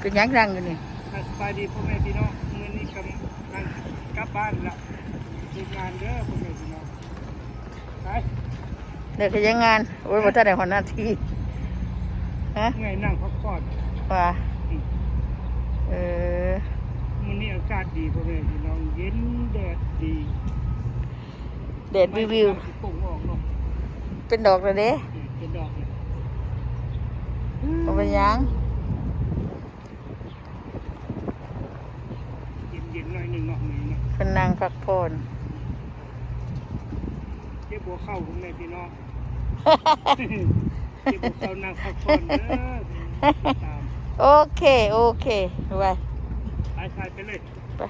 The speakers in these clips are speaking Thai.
เป็นหยังรังอยู่นี่สบายดีพ่อแม่พี่น้องมื้อนี้กำลังกลับบ้านละเฮ็ดงานเด้อพ่อแม่พี่น้องไปเด็กก็ยังงานโอ้ยบ่ทันได้หัวหน้าที่ฮะไงนั่งพักผ่อนว่าเออมื้อนี้อากาศดีพ่อแม่พี่น้องเย็นแดดดีเดดวิววิวสิป่งออกเนาะเป็นดอกแล้วเด้นี่เป็นดอกเลยบ่เป็นหยัง เย็นๆหน่อยหนึงเนาะมื้อนี้เนาะเพิ่นนั่งพักผ่อนเจ็บหัวเข่าพ่อแม่พี่น้อง เจ็บหัวเข่านั่งพักผ่อนเด้อตามโอเค โอเคไว้ไปถ่ายไปเลยไป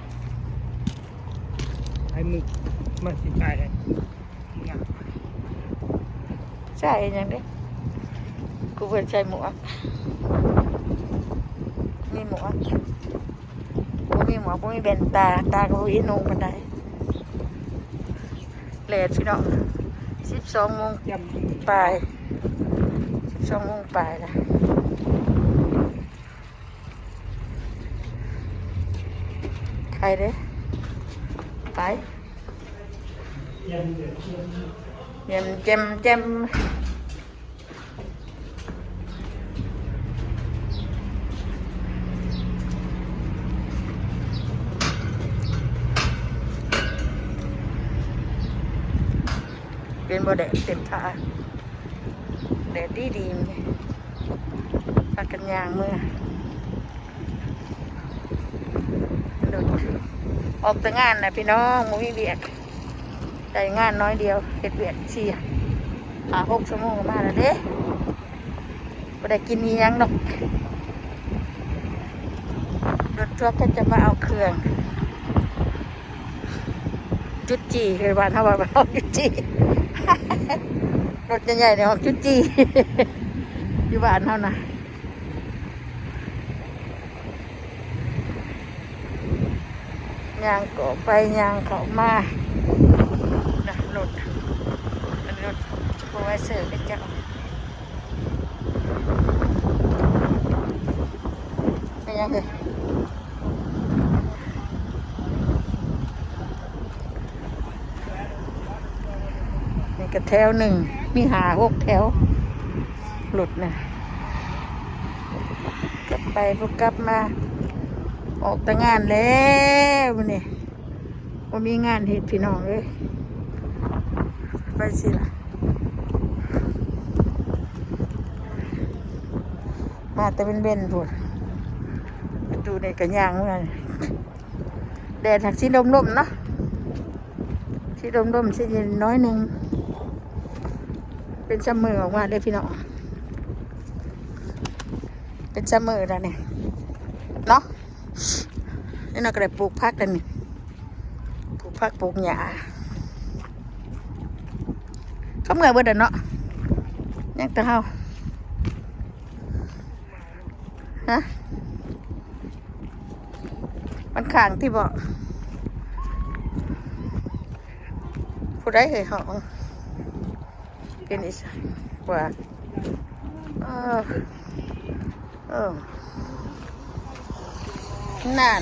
ไอ้มึงมาสิถ่ายให้งามใช่ยังเด้กูเพิ่นใส่หมวกมีหมวก บ่มีหมวกบ่มีแว่นตา ตาก็บ่อีนุ่งปานใดแลดพี่น้อง12โมงจำปลายสิบสองโมงปลายนะใครเด้ไปจำเดือดเยี่ยมเจมเจม เป็นบ่แดดเต็มท่าแดดดีดีๆนี่พักกันยางเมื่อโดดออกแต่งานนะพี่น้องมุ้ยเบียกได้งานน้อยเดียวเฮ็ดเบียกเชียหาหกชั่วโมงมาแล้วเด้ไม่ได้กินอีหยังดอกรถทัวร์ก็จะมาเอาเครื่อง จุดจีคือบ้านเขาบอกว่เอาจุดจี รถใหญ่ๆเนี่ยออกจุดจีอยู่บ้านเขานะยางก็ไปยางเขามานะรถอันรถซูเปอร์ไวเซอร์ก็จะไปยังเลย นี่ก็แถวหนึ่ง มีหาหกแถว หลุดนะกลับไปพวกกลับมา ออกแต่งานแล้ววันนี้ว่ามีงานเห็ดพี่น้องเลยไปสิล่ะ มาแต่เป็นเบนๆพูดดูในกระยางเมื่อแดดหักสีดมๆเนาะสีดมๆสีเย็นน้อยหนึ่ง เป็นซัมเมอร์ออกมาเลยพี่น้องเป็นซัมเมอร์แล้วเนี่ยเนาะนี่เราก็ได้ปลูกพักกันนี่ปลูกพักปลูกหญ้าเขาเมื่อยเบิดเนาะยังแตะเฮาฮะมันขางที่บอกผู้ใดเคยเป็นอีสาน ว่าเออเออนั่น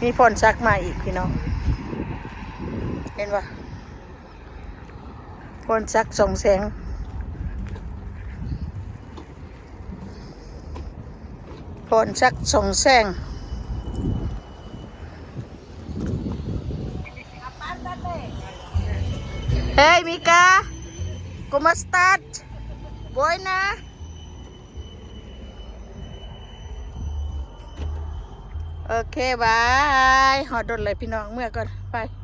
มีฝนซักมาอีกพี่น้อง เห็นปะฝนซักส่องแสงฝนซักส่องแสงเฮ้ยมิกา ¿cómo estás? Buena. โอเคบาย หอดดนเลยพี่น้องเมื่อก่อน ไป